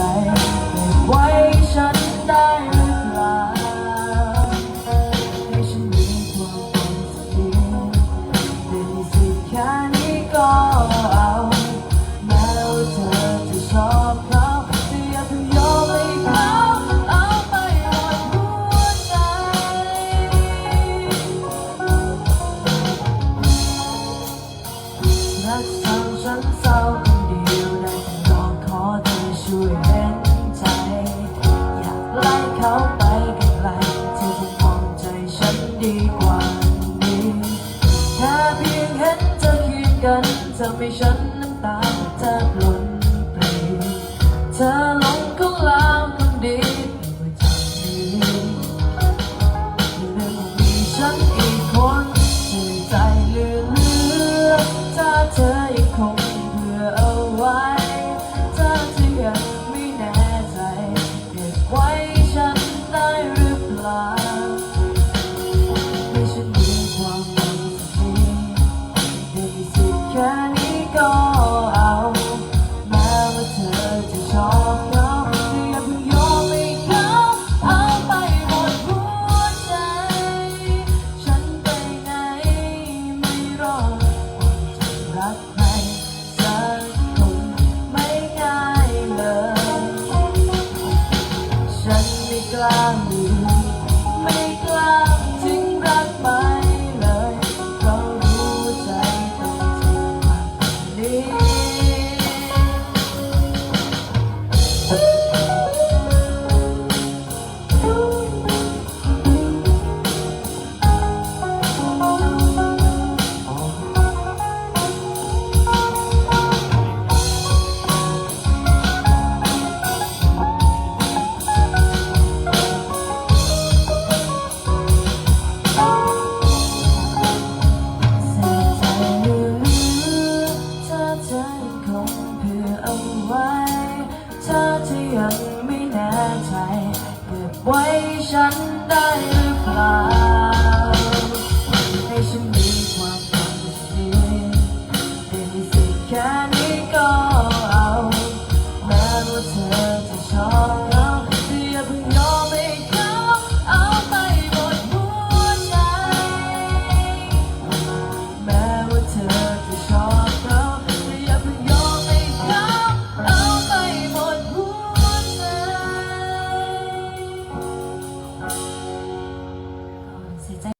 เก็บไว้ฉันได้หรือเปล่าให้ฉันมีความฝันสักทีเป็นสิทธิ์แค่นี้ก็เอาแม้ว่าเธอจะชอบเขาแต่อย่าเพิ่งยอมให้เขาเอาไปหมดหัวใจ รักสาวฉันเศร้า กันเธอไม่ฉันน้ำตาแทบล่นปลีเธอหลงของเราคนดีไม่ว่าจะดีเรื่องมีฉันอีกคนให้ใจเหลือเหลือถ้าเธอยังคงเผื่อเอาไว้ถ้าเธอยังไม่แน่ใจเก็บไว้ฉันได้หรือเปล่า กใครสักคนไม่ง่ายเลย ฉันไม่กล้า ยังไม่แน่ใจเก็บไว้ฉันได้หรือเปล่าให้ฉันมีความฝันแบบนี้เป็นสิแค่นี้ก็เอาแม้ว่าเธอจะชอบ